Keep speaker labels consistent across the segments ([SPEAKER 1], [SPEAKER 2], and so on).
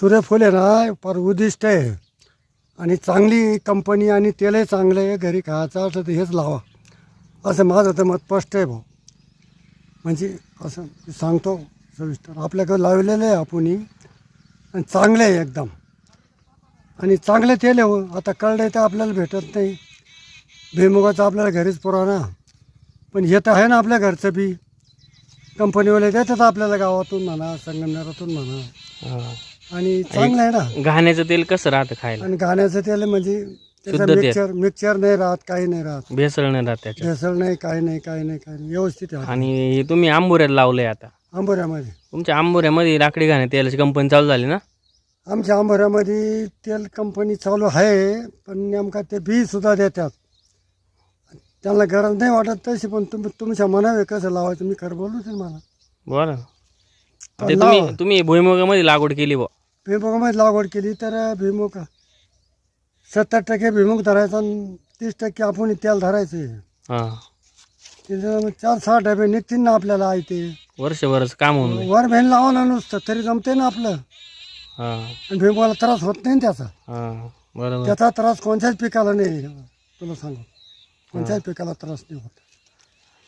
[SPEAKER 1] सूर्यफूल आहे ना फार उद्दिष्ट आहे. आणि चांगली कंपनी आणि तेलही चांगलं आहे घरी खायचं असलं तर हेच लावा. असं माझं तर मत स्पष्ट आहे भाऊ. म्हणजे असं सांगतो सविस्तर. आपल्याकडं लावलेलं आहे आपण आणि चांगलं आहे एकदम. आणि चांगलं तेल आहे हो. आता कळलं तर आपल्याला भेटत नाही. भुईमुगाचं आपल्याला घरीच पुराणा. पण हे तर आहे ना आपल्या घरचं बी. कंपनीवाले देतात आपल्याला गावातून म्हणा संगमनेरातून म्हणा.
[SPEAKER 2] हा.
[SPEAKER 1] आणि चांगलं आहे ना.
[SPEAKER 2] घाण्याचं तेल कसं राहतं खायला?
[SPEAKER 1] आणि गाण्याचं तेल म्हणजे त्याचं
[SPEAKER 2] शुद्ध तेल.
[SPEAKER 1] मिक्सर मिक्सर नाही राहत काही नाही राहत.
[SPEAKER 2] भेसळ नाही राहत त्याच्यात.
[SPEAKER 1] भेसळ नाही काही नाही काही नाही काही नाही. व्यवस्थित
[SPEAKER 2] आणि हे तुम्ही आंबोऱ्यात लावलंय आता.
[SPEAKER 1] आंबोऱ्यामध्ये.
[SPEAKER 2] तुमच्या आंबोऱ्यामध्ये लाकडी घाणे तेलाची कंपनी चालू झाली ना?
[SPEAKER 1] आमच्या आंबोऱ्यामध्ये तेल कंपनी चालू आहे पण नेमका ते बी सुद्धा देतात. त्यांना गरज नाही वाटत तशी पण तुम्ही तुमच्या मनावे कसं लावायचं मी खरं बोलू ते मला.
[SPEAKER 2] बरं. ते
[SPEAKER 1] लावा.
[SPEAKER 2] तुम्ही तुम्ही भुईमुगामध्ये लागवड केली बुवा.
[SPEAKER 1] भुईमुगामध्ये लागवड केली तर भुईमुग सत्तर टक्के भुईमुग धरायचा आणि तीस टक्के आपण तेल धरायचं
[SPEAKER 2] हा.
[SPEAKER 1] तिथं चार सहा डबे निघतील ना आपल्याला आहे ते.
[SPEAKER 2] वर्षभरच काम होऊन जाईल.
[SPEAKER 1] वर भेन लावा ना नुसतं तरी जमते ना आपलं.
[SPEAKER 2] हा.
[SPEAKER 1] आणि भुईमुगाला त्रास होत नाही ना त्याचा.
[SPEAKER 2] हा बरोबर.
[SPEAKER 1] त्याचा त्रास कोणत्याच पिकाला नाही. तुला सांगू कोणत्याच पिकाला त्रास नाही होत.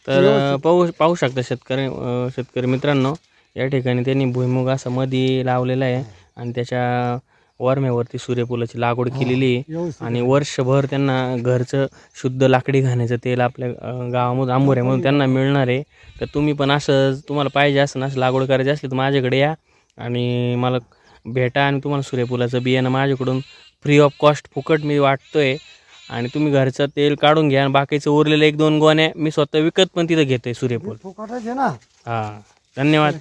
[SPEAKER 2] तर पाहू पाहू शकता शेतकरी अं, शेतकरी मित्रांनो या ठिकाणी त्यांनी भुईमुग असं मध्ये लावलेला आहे. आणि त्याच्या वरम्यावरती सूर्यफुलाची लागवड केलेली आहे. आणि वर्षभर त्यांना घरचं शुद्ध लाकडी घाण्याचं तेल आपल्या गावामधून आंबोऱ्यामधून त्यांना मिळणार आहे. तर तुम्ही पण असं तुम्हाला पाहिजे असं असं लागवड करायची असली तर माझ्याकडे या. आणि मला भेटा आणि तुम्हाला सूर्यफुलाचं बियाणं माझ्याकडून फ्री ऑफ कॉस्ट फुकट मी वाटतोय. आणि तुम्ही घरचं तेल काढून घ्या आणि बाकीचं उरलेलं एक दोन गोण्या मी स्वतः विकत पण तिथं घेतोय सूर्यफूल.
[SPEAKER 1] फुकटच आहे ना.
[SPEAKER 2] हां धन्यवाद.